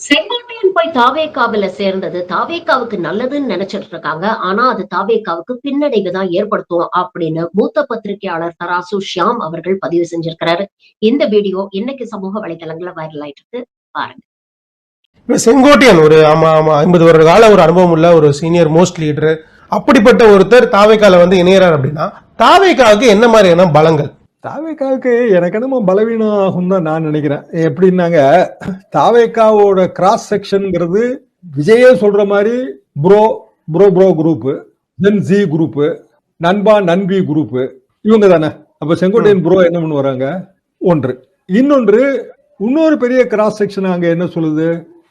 செங்கோட்டையன் போய் தாவேக்காவில சேர்ந்தது. தாவேக்காவுக்கு நல்லதுன்னு நினைச்சிட்டு இருக்காங்க ஆனா அது தாவேக்காவுக்கு பின்னடைவு தான் ஏற்படுத்தும் அப்படின்னு மூத்த பத்திரிகையாளர் தராசு ஷியாம் அவர்கள் பதிவு செஞ்சிருக்கிறாரு. இந்த வீடியோ இன்னைக்கு சமூக வலைதளங்களை வைரல் ஆயிட்டு இருக்கு பாருங்க. இப்ப செங்கோட்டையன் ஒரு ஆமா ஆமா ஐம்பது வருட கால ஒரு அனுபவம் உள்ள ஒரு சீனியர் மோஸ்ட் லீடர் அப்படிப்பட்ட ஒருத்தர் தாவேக்கால வந்து இணையறார் அப்படின்னா தாவேக்காவுக்கு என்ன மாதிரியான பலங்கள்? தாவேக்காவுக்கு எனக்கு என்னமோ பலவீனம் ஆகும் தான் நான் நினைக்கிறேன். எப்படின்னாங்க தாவேக்காவோட கிராஸ் செக்ஷன்ங்கிறது விஜயே சொல்ற மாதிரி bro bro bro group then G group நண்பா நண்பி குரூப்பு இவங்க தானே. அப்ப செங்கோட்டையன் ப்ரோ என்ன பண்ணு வராங்க ஒன்று. இன்னொன்று இன்னொரு பெரிய கிராஸ் செக்ஷன் அங்க என்ன சொல்லுது?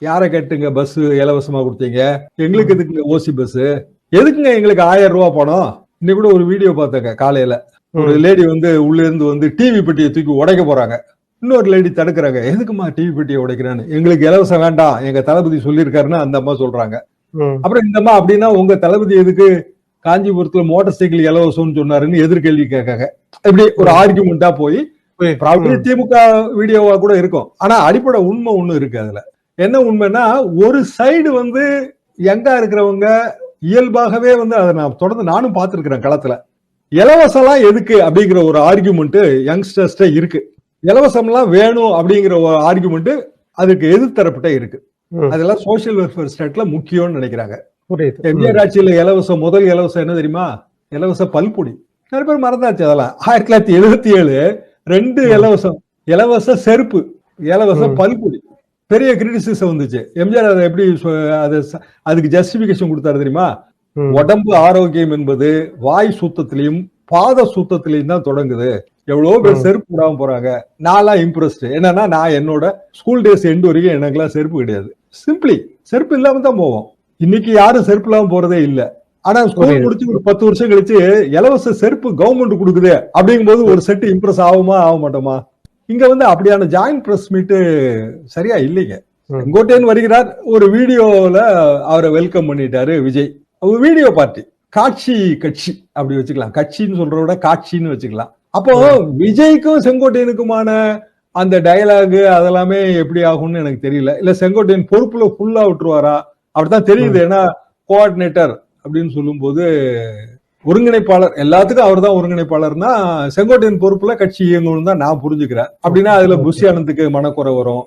யாரை கேட்டுங்க பஸ் இலவசமா கொடுத்தீங்க? எங்களுக்கு எதுக்குங்க ஓசி பஸ் எதுக்குங்க எங்களுக்கு ஆயிரம் ரூபா பணம்? இன்னைக்கு கூட ஒரு வீடியோ பார்த்தேங்க காலையில. ஒரு லேடி வந்து உள்ள இருந்து வந்து டிவி பெட்டியை தூக்கி உடைக்க போறாங்க. இன்னொரு லேடி தடுக்கிறாங்க. எதுக்குமா டிவி பெட்டியை உடைக்கிறான்னு? எங்களுக்கு இலவசம் வேண்டாம். எங்க தளபதி சொல்லியிருக்காருன்னு அந்த அம்மா சொல்றாங்க. அப்புறம் இந்த அம்மா அப்படின்னா உங்க தளபதி எதுக்கு காஞ்சிபுரத்துல மோட்டார் சைக்கிள் இலவசம்னு சொன்னாருன்னு எதிர்கேள்வி கேட்காங்க. இப்படி ஒரு ஆர்குமெண்டா போய் திமுக வீடியோவா கூட இருக்கும். ஆனா அடிப்படை உண்மை ஒண்ணு இருக்கு அதுல. என்ன உண்மைன்னா ஒரு சைடு வந்து யங்கா இருக்கிறவங்க இயல்பாகவே வந்து அதை நான் தொடர்ந்து நானும் பார்த்திருக்கிறேன் களத்துல. இலவசம்லாம் எதுக்கு அப்படிங்கிற ஒரு ஆர்குமெண்ட் யங்ஸ்டர்ஸ்ட இருக்கு. இலவசம்லாம் வேணும் அப்படிங்கிற ஒரு ஆர்குமெண்ட் அதுக்கு எதிர்த்தரப்பிட்ட இருக்கு. அதெல்லாம் சோசியல் வெல்ஃபேர் ஸ்டேட்ல முக்கியம்னு நினைக்கிறாங்க. எம்ஜிஆர் ஆட்சியில இலவசம் முதல் இலவசம் என்ன தெரியுமா? இலவச பல்பொடி. நிறைய பேர் மறந்தாச்சு அதெல்லாம். ஆயிரத்தி தொள்ளாயிரத்தி எழுபத்தி ஏழு ரெண்டு இலவசம் இலவச செருப்பு இலவச. பல்பொடி. பெரிய கிரிட்டிசிசம் வந்துச்சு. எம்ஜிஆர் அதை எப்படி அது அதுக்கு ஜஸ்டிபிகேஷன் கொடுத்தாரு தெரியுமா? உடம்பு ஆரோக்கியம் என்பது வாய் சுத்தத்திலையும் பாத சுத்தத்திலையும் தான் தொடங்குது. எவ்வளவு பேர். செருப்பு விடாம போறாங்க. நான்லாம் இம்ப்ரெஸ்ட் என்னன்னா நான் என்னோட ஸ்கூல் டேஸ் எண்டு வரைக்கும் எனக்குலாம் செருப்பு கிடையாது. சிம்பிளி செருப்பு இல்லாம தான் போவோம். இன்னைக்கு யாரும் செருப்பு இல்லாம போறதே இல்ல. ஆனா ஸ்கூல். முடிச்சு ஒரு பத்து வருஷம் கழிச்சு இலவச செருப்பு கவர்மெண்ட் கொடுக்குது அப்படிங்கும்போது ஒரு செட் இம்ப்ரெஸ் ஆகுமா ஆக மாட்டோமா இங்க வந்து அப்படியான ஜாயிண்ட் பிரஸ் மீட் சரியா இல்லைங்க. செங்கோட்டையன் வருகிறார். ஒரு வீடியோல அவரை வெல்கம் பண்ணிட்டாரு விஜய். வீடியோ பார்ட்டி காட்சி கட்சி அப்படி வச்சுக்கலாம். கட்சின்னு சொல்றத விட காட்சின்னு வச்சுக்கலாம். அப்போ விஜய்க்கும் செங்கோட்டையனுக்குமான அந்த டயலாக் அதெல்லாமே எப்படி ஆகும்னு எனக்கு தெரியல. இல்ல செங்கோட்டையன் பொறுப்புல ஃபுல்லா விட்டுருவாரா? அப்படித்தான் தெரியுது. ஏன்னா கோஆர்டினேட்டர் அப்படின்னு சொல்லும்போது ஒருங்கிணைப்பாளர் எல்லாத்துக்கும் அவர் தான் ஒருங்கிணைப்பாளர்னா செங்கோட்டையன் பொறுப்புல கட்சி இயங்கணும் தான் நான் புரிஞ்சுக்கிறேன். அப்படின்னா அதுல புஷி ஆனந்துக்கு மனக்குறை வரும்.